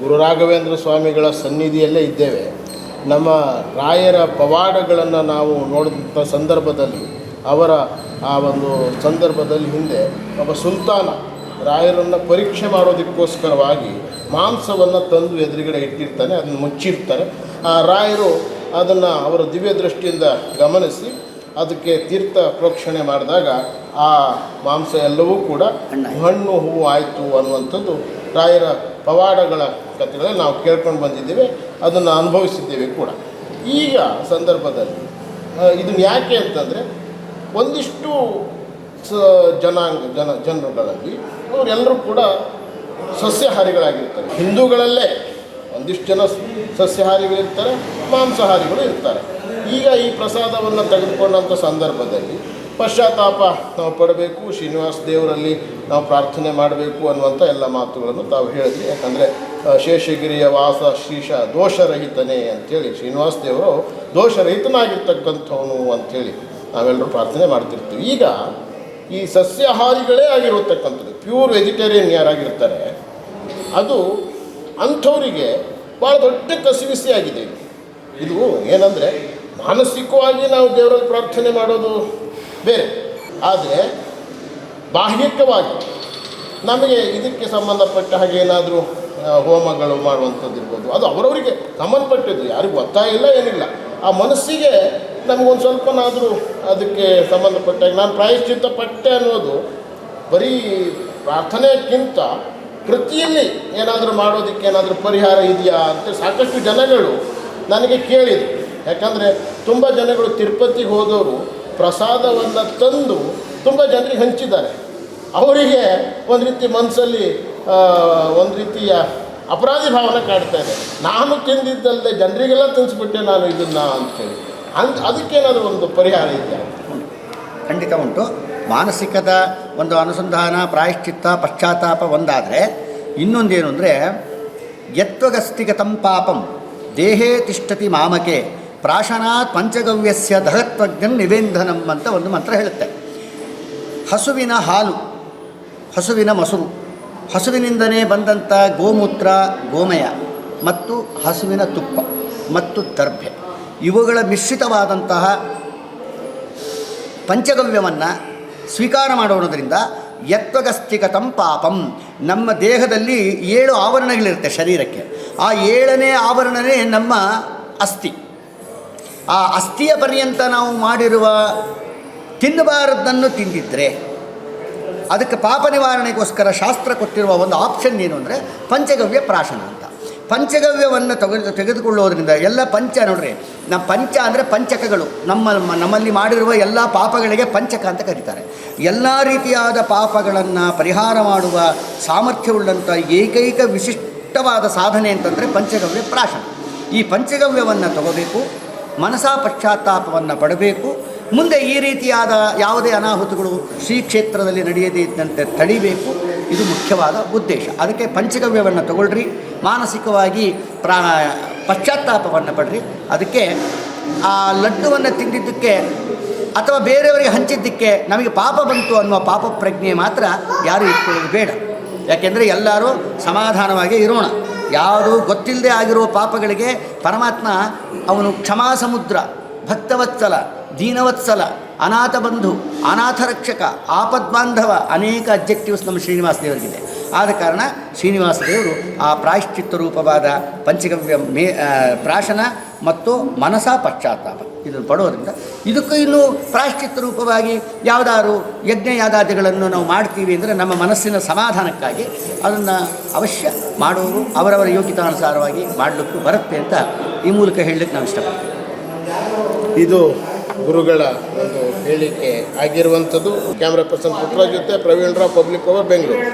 ಗುರು ರಾಘವೇಂದ್ರ ಸ್ವಾಮಿಗಳ ಸನ್ನಿಧಿಯಲ್ಲೇ ಇದ್ದೇವೆ. ನಮ್ಮ ರಾಯರ ಪವಾಡಗಳನ್ನು ನಾವು ನೋಡಿದಂಥ ಸಂದರ್ಭದಲ್ಲಿ ಅವರ ಆ ಒಂದು ಸಂದರ್ಭದಲ್ಲಿ ಹಿಂದೆ ಒಬ್ಬ ಸುಲ್ತಾನ ರಾಯರನ್ನು ಪರೀಕ್ಷೆ ಮಾಡೋದಕ್ಕೋಸ್ಕರವಾಗಿ ಮಾಂಸವನ್ನು ತಂದು ಎದುರುಗಡೆ ಇಟ್ಟಿರ್ತಾನೆ ಅದನ್ನು ಮುಚ್ಚಿರ್ತಾರೆ. ಆ ರಾಯರು ಅದನ್ನು ಅವರ ದಿವ್ಯ ದೃಷ್ಟಿಯಿಂದ ಗಮನಿಸಿ ಅದಕ್ಕೆ ತೀರ್ಥ ಪ್ರೋಕ್ಷಣೆ ಮಾಡಿದಾಗ ಆ ಮಾಂಸ ಎಲ್ಲವೂ ಕೂಡ ಹಣ್ಣು ಹೂವು ಆಯಿತು ಅನ್ನುವಂಥದ್ದು ರಾಯರ ಪವಾಡಗಳ ಕಥೆಗಳಲ್ಲಿ ನಾವು ಕೇಳ್ಕೊಂಡು ಬಂದಿದ್ದೇವೆ, ಅದನ್ನು ಅನುಭವಿಸಿದ್ದೇವೆ ಕೂಡ. ಈಗ ಸಂದರ್ಭದಲ್ಲಿ ಇದು ಯಾಕೆ ಅಂತಂದರೆ, ಒಂದಿಷ್ಟು ಸ, ಜನಾಂಗ, ಜನ, ಜನರುಗಳಲ್ಲಿ ಅವರೆಲ್ಲರೂ ಕೂಡ ಸಸ್ಯಹಾರಿಗಳಾಗಿರ್ತಾರೆ. ಹಿಂದೂಗಳಲ್ಲೇ ಒಂದಿಷ್ಟು ಜನ ಸಸ್ಯಾಹಾರಿಗಳಿರ್ತಾರೆ, ಮಾಂಸಾಹಾರಿಗಳು ಇರ್ತಾರೆ. ಈಗ ಈ ಪ್ರಸಾದವನ್ನು ತೆಗೆದುಕೊಂಡಂಥ ಸಂದರ್ಭದಲ್ಲಿ ಪಶ್ಚಾತ್ತಾಪ ನಾವು ಪಡಬೇಕು, ಶ್ರೀನಿವಾಸ ದೇವರಲ್ಲಿ ನಾವು ಪ್ರಾರ್ಥನೆ ಮಾಡಬೇಕು ಅನ್ನುವಂಥ ಎಲ್ಲ ಮಾತುಗಳನ್ನು ತಾವು ಹೇಳಿದ್ವಿ. ಯಾಕಂದರೆ ಶೇಷಗಿರಿಯ ವಾಸ ಶ್ರೀಶ ದೋಷರಹಿತನೇ ಅಂಥೇಳಿ ಶ್ರೀನಿವಾಸ ದೇವರು ದೋಷರಹಿತನಾಗಿರ್ತಕ್ಕಂಥವನು ಅಂಥೇಳಿ ನಾವೆಲ್ಲರೂ ಪ್ರಾರ್ಥನೆ ಮಾಡ್ತಿರ್ತೀವಿ. ಈಗ ಈ ಸಸ್ಯಾಹಾರಿಗಳೇ ಆಗಿರತಕ್ಕಂಥದ್ದು. ಪ್ಯೂರ್ ವೆಜಿಟೇರಿಯನ್ ಯಾರಾಗಿರ್ತಾರೆ, ಅದು ಅಂಥವರಿಗೆ ಭಾಳ ದೊಡ್ಡ ಕಸಿವಿಸಿ ಆಗಿದೆ. ಇದು. ಇದು ಏನಂದರೆ ಮಾನಸಿಕವಾಗಿ ನಾವು ದೇವರಲ್ಲಿ ಪ್ರಾರ್ಥನೆ ಮಾಡೋದು ಬೇರೆ. ಆದರೆ ಬಾಹ್ಯಿಕವಾಗಿ ನಮಗೆ ಇದಕ್ಕೆ ಸಂಬಂಧಪಟ್ಟ ಹಾಗೆ ಏನಾದರೂ ಹೋಮಗಳು ಮಾಡುವಂಥದ್ದು ಇರ್ಬೋದು ಅದು ಅವರವರಿಗೆ ಸಂಬಂಧಪಟ್ಟಿದ್ದು, ಯಾರಿಗೂ ಒತ್ತಾಯ ಇಲ್ಲ, ಏನಿಲ್ಲ. ಆ ಮನಸ್ಸಿಗೆ ನಮಗೊಂದು ಸ್ವಲ್ಪನಾದರೂ ಅದಕ್ಕೆ ಸಂಬಂಧಪಟ್ಟ ನಾನು ಪ್ರಾಯಶ್ಚಿತ್ತ ಪಟ್ಟೆ ಅನ್ನೋದು ಬರೀ ಪ್ರಾರ್ಥನೆಗಿಂತ ಕೃತಿಯಲ್ಲಿ ಏನಾದರೂ ಮಾಡೋದಕ್ಕೆ ಏನಾದರೂ ಪರಿಹಾರ ಇದೆಯಾ ಅಂತ ಸಾಕಷ್ಟು ಜನಗಳು ನನಗೆ ಕೇಳಿದರು. ಯಾಕಂದರೆ ತುಂಬ ಜನಗಳು ತಿರುಪತಿಗೆ ಹೋದವರು ಪ್ರಸಾದವನ್ನು ತಂದು ತುಂಬ ಜನರಿಗೆ ಹಂಚಿದ್ದಾರೆ. ಅವರಿಗೆ ಒಂದು ರೀತಿ ಮನಸ್ಸಲ್ಲಿ ಒಂದು ರೀತಿಯ ಅಪರಾಧಿ ಭಾವನೆ ಕಾಡ್ತಾ ಇದೆ. ನಾನು ತಿಂದಿದ್ದಲ್ಲದೆ ಜನರಿಗೆಲ್ಲ ತಿನ್ನಿಸ್ಬಿಟ್ಟೆ ನಾನು ಇದನ್ನು ಅಂತೇಳಿ. ಅಂತ ಅದಕ್ಕೇನಾದರೂ ಒಂದು ಪರಿಹಾರ ಇದೆಯಾ ಖಂಡಿತ ಉಂಟು. ಮಾನಸಿಕದ ಒಂದು ಅನುಸಂಧಾನ, ಪ್ರಾಯಶ್ಚಿತ್ತ, ಪಶ್ಚಾತ್ತಾಪ ಒಂದಾದರೆ, ಇನ್ನೊಂದೇನು ಅಂದರೆ ಯತ್ವಗಸ್ತಿಗತಂ ಪಾಪಂ, ದೇಹೇ ತಿಷ್ಠತಿ ಮಾಮಕೆ, ಪ್ರಾಶನಾತ್ ಪಂಚಗವ್ಯಸ್ಯ ದಹತ್ವಜ್ಞನ್ ನಿವೇಂಧನಂ ಅಂತ ಒಂದು ಮಂತ್ರ ಹೇಳುತ್ತೆ. ಹಸುವಿನ ಹಾಲು ಹಸುವಿನ ಮೊಸರು. ಹಸುವಿನಿಂದಲೇ ಬಂದಂಥ ಗೋಮೂತ್ರ, ಗೋಮಯ ಮತ್ತು ಹಸುವಿನ ತುಪ್ಪ ಮತ್ತು ದರ್ಭೆ. ಇವುಗಳ ಮಿಶ್ರಿತವಾದಂತಹ ಪಂಚಗವ್ಯವನ್ನು ಸ್ವೀಕಾರ ಮಾಡೋದ್ರಿಂದ ಯತ್ವಗಸ್ತಿಕತಂ ಪಾಪಂ. ನಮ್ಮ ದೇಹದಲ್ಲಿ ಏಳು ಆವರಣಗಳಿರುತ್ತೆ ಶರೀರಕ್ಕೆ. ಆ ಏಳನೇ ಆವರಣನೇ ನಮ್ಮ ಅಸ್ಥಿ. ಆ ಅಸ್ಥಿಯ ಪರ್ಯಂತ ನಾವು ಮಾಡಿರುವ ತಿನ್ನಬಾರದನ್ನು ತಿಂದಿದ್ದರೆ ಅದಕ್ಕೆ ಪಾಪ ನಿವಾರಣೆಗೋಸ್ಕರ ಶಾಸ್ತ್ರ ಕೊಟ್ಟಿರುವ ಒಂದು ಆಪ್ಷನ್ ಏನು ಅಂದರೆ ಪಂಚಗವ್ಯ ಪ್ರಾಶನ ಅಂತ. ಪಂಚಗವ್ಯವನ್ನು ತೆಗೆದು ತೆಗೆದುಕೊಳ್ಳೋದ್ರಿಂದ ಎಲ್ಲ ಪಂಚ ನೋಡ್ರಿ ನಮ್ಮ ಪಂಚ ಅಂದರೆ ಪಂಚಕಗಳು. ನಮ್ಮ, ನಮ್ಮಲ್ಲಿ ಮಾಡಿರುವ ಎಲ್ಲ ಪಾಪಗಳಿಗೆ ಪಂಚಕ ಅಂತ ಕರೀತಾರೆ. ಎಲ್ಲ ರೀತಿಯಾದ ಪಾಪಗಳನ್ನು ಪರಿಹಾರ ಮಾಡುವ ಸಾಮರ್ಥ್ಯವುಳ್ಳಂಥ ಏಕೈಕ ವಿಶಿಷ್ಟವಾದ ಸಾಧನೆ ಅಂತಂದರೆ ಪಂಚಗವ್ಯ ಪ್ರಾಶನ. ಈ ಪಂಚಗವ್ಯವನ್ನು ತಗೋಬೇಕು ಮನಸಾ ಪಶ್ಚಾತ್ತಾಪವನ್ನು ಪಡಬೇಕು ಮುಂದೆ ಈ ರೀತಿಯಾದ ಯಾವುದೇ ಅನಾಹುತಗಳು ಶ್ರೀ ಕ್ಷೇತ್ರದಲ್ಲಿ ನಡೆಯದೇ ಇದ್ದಂತೆ ತಡಿಬೇಕು. ಇದು ಮುಖ್ಯವಾದ ಉದ್ದೇಶ. ಅದಕ್ಕೆ ಪಂಚಗವ್ಯವನ್ನು ತಗೊಳ್ರಿ. ಮಾನಸಿಕವಾಗಿ ಪ್ರಾ ಪಶ್ಚಾತ್ತಾಪವನ್ನು ಪಡ್ರಿ. ಅದಕ್ಕೆ ಆ ಲಡ್ಡುವನ್ನು ತಿಂದಿದ್ದಕ್ಕೆ ಅಥವಾ ಬೇರೆಯವರಿಗೆ ಹಂಚಿದ್ದಕ್ಕೆ ನಮಗೆ ಪಾಪ ಬಂತು ಅನ್ನುವ ಪಾಪ ಪ್ರಜ್ಞೆ ಮಾತ್ರ ಯಾರೂ ಇಟ್ಕೊಳ್ಳೋದು ಬೇಡ. ಯಾಕೆಂದರೆ ಎಲ್ಲರೂ ಸಮಾಧಾನವಾಗಿ ಇರೋಣ. ಯಾವುದು ಗೊತ್ತಿಲ್ಲದೆ ಆಗಿರುವ ಪಾಪಗಳಿಗೆ ಪರಮಾತ್ಮ ಅವನು ಕ್ಷಮಾ ಸಮುದ್ರ ಭಕ್ತವತ್ಸಲ, ದೀನವತ್ಸಲ, ಅನಾಥ ಬಂಧು, ಅನಾಥ ರಕ್ಷಕ, ಆಪದ್ಬಾಂಧವ ಅನೇಕ ಅಬ್ಜೆಕ್ಟಿವ್ಸ್ ನಮ್ಮ ಶ್ರೀನಿವಾಸ ದೇವರಿಗಿದೆ ಆದ ಕಾರಣ ಶ್ರೀನಿವಾಸ ದೇವರು ಆ ಪ್ರಾಯಶ್ಚಿತ್ತ ರೂಪವಾದ ಪಂಚಗವ್ಯ ಮೇ ಪ್ರಾಶನ ಮತ್ತು ಮನಸಾ ಪಶ್ಚಾತ್ತಾಪ ಇದನ್ನು ಪಡೋದ್ರಿಂದ ಇದಕ್ಕೂ ಇನ್ನೂ ಪ್ರಾಯಶ್ಚಿತ್ತ ರೂಪವಾಗಿ ಯಾವುದಾದ್ರು ಯಜ್ಞ ಯಾದಾದಿಗಳನ್ನು ನಾವು ಮಾಡ್ತೀವಿ ಅಂದರೆ ನಮ್ಮ ಮನಸ್ಸಿನ ಸಮಾಧಾನಕ್ಕಾಗಿ ಅದನ್ನು ಅವಶ್ಯ ಮಾಡೋರು ಅವರವರ ಯೋಗ್ಯತಾನುಸಾರವಾಗಿ ಮಾಡಲಿಕ್ಕೂ ಬರುತ್ತೆ ಅಂತ ಈ ಮೂಲಕ ಹೇಳಲಿಕ್ಕೆ ನಾವು ಇಷ್ಟಪಡ್ತೀವಿ. ಇದು ಗುರುಗಳ ಒಂದು ಹೇಳಿಕೆ ಆಗಿರುವಂಥದ್ದು. ಕ್ಯಾಮ್ರಾ ಪರ್ಸನ್ ಪುಟ್ರಾಜ್ ಜೊತೆ ಪ್ರವೀಣ್ ರಾವ್ ಪಬ್ಲಿಕ್ ಓವರ್ ಬೆಂಗಳೂರು.